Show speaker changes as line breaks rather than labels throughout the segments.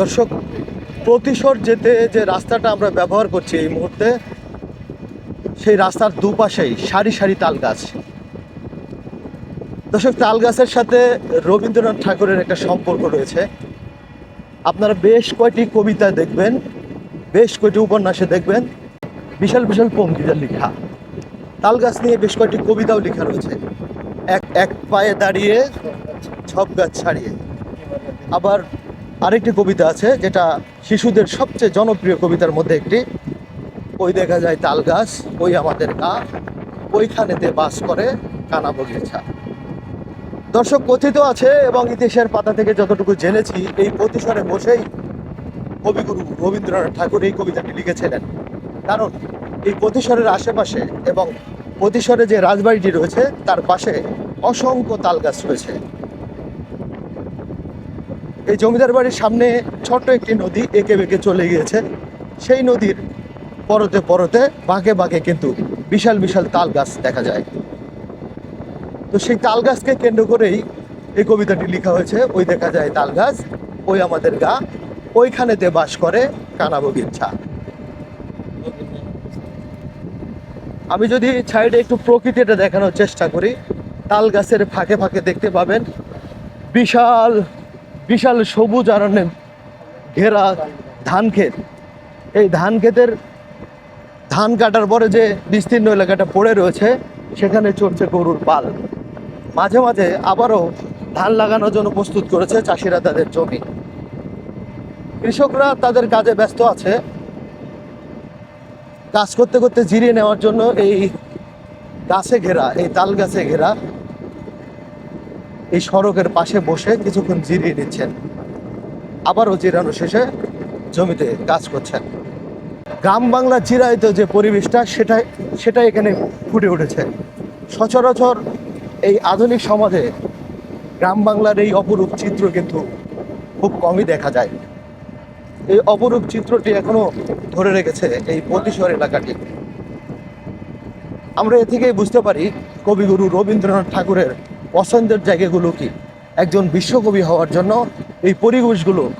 দর্শক প্রতিশোর যেতে যে রাস্তাটা আমরা ব্যবহার করছি এই মুহূর্তে, সেই রাস্তার দুপাশেই সারি সারি তাল গাছ। দর্শক, তাল গাছের সাথে রবীন্দ্রনাথ ঠাকুরের একটা সম্পর্ক রয়েছে। আপনারা বেশ কয়টি কবিতা দেখবেন, বেশ কয়টি উপন্যাসে দেখবেন, বিশাল বিশাল পঙ্কিজার লেখা। তাল গাছ নিয়ে বেশ কয়েকটি কবিতাও লেখা রয়েছে। এক এক পায়ে দাঁড়িয়ে সব গাছ ছাড়িয়ে। আবার আরেকটি কবিতা আছে, যেটা শিশুদের সবচেয়ে জনপ্রিয় কবিতার মধ্যে একটি। ওই দেখা যায় তাল গাছ, ওই আমাদের গা, ওইখানেতে বাস করে কানা বগিচা দর্শক, কথিত আছে এবং ইতিহাসের পাতা থেকে যতটুকু জেনেছি, এই প্রতিসরে বসেই কবিগুরু রবীন্দ্রনাথ ঠাকুর এই কবিতাটি লিখেছিলেন। কারণ, এই প্রতিসরের আশেপাশে এবং প্রতিসরে যে রাজবাড়িটি রয়েছে, তার পাশে অসংখ্য তাল গাছ রয়েছে। এই জমিদার বাড়ির সামনে ছোট্ট একটি নদী এঁকে বেঁকে চলে গিয়েছে। সেই নদীর পরতে পরতে বাঁকে বাঁকে কিন্তু বিশাল বিশাল তাল গাছ দেখা যায়। তো সেই তাল গাছকে কেন্দ্র করেই এই কবিতাটি লেখা হয়েছে, ওই দেখা যায় তাল গাছ, ওই আমাদের গা, ওইখানেতে বাস করে কানাবগির ছা। আমি যদি সাইডে একটু প্রকৃতিটা দেখানোর চেষ্টা করি, তাল গাছের ফাঁকে ফাঁকে দেখতে পাবেন বিশাল বিশাল সবুজ আরণ্যে ঘেরা ধান ক্ষেত। এই ধান ক্ষেতের ধান কাটার পরে যে বিস্তীর্ণ এলাকাটা পড়ে রয়েছে, সেখানে চড়ছে গরুর পাল। মাঝে মাঝে আবারও ধান লাগানোর জন্য প্রস্তুত করেছে চাষিরা তাদের জমি। কৃষকরা তাদের কাজে ব্যস্ত আছে। কাজ করতে করতে জিরিয়ে নেওয়ার জন্য এই গাছে ঘেরা, এই তাল গাছে ঘেরা এই সড়কের পাশে বসে কিছুক্ষণ জিরিয়ে নিচ্ছেন। আবারও জিরানো শেষে জমিতে কাজ করছেন। গ্রাম বাংলা চিরায়িত যে পরিবেশটা, সেটাই সেটাই এখানে ফুটে উঠেছে। সচরাচর এই আধুনিক সমাজে গ্রাম বাংলার এই অপরূপ চিত্র কিন্তু খুব কমই দেখা যায়। এই অপরূপ চিত্রটি এখনও ধরে রেখেছে এই প্রতিশোর এলাকাটি। আমরা এ থেকেই বুঝতে পারি কবিগুরু রবীন্দ্রনাথ ঠাকুরের পছন্দের জায়গাগুলো কি? একজন বিশ্বকবি হওয়ার জন্য এই পরিবেশগুলো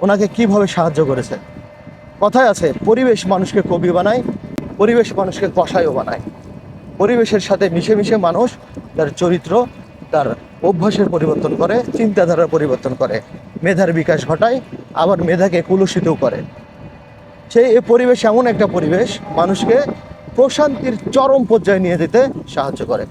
ওনাকে কীভাবে সাহায্য করেছে? কথায় আছে, পরিবেশ মানুষকে কবি বানায়, পরিবেশ মানুষকে কষায়ও বানায়। পরিবেশের সাথে মিশে মিশে মানুষ তার চরিত্র, তার অভ্যাসের পরিবর্তন করে, চিন্তাধারার পরিবর্তন করে। মেধার বিকাশ ঘটায়, আবার মেধাকে কুলুষিতও করে। সেই এ পরিবেশ এমন একটা পরিবেশ, মানুষকে প্রশান্তির চরম পর্যায়ে নিয়ে যেতে সাহায্য করে।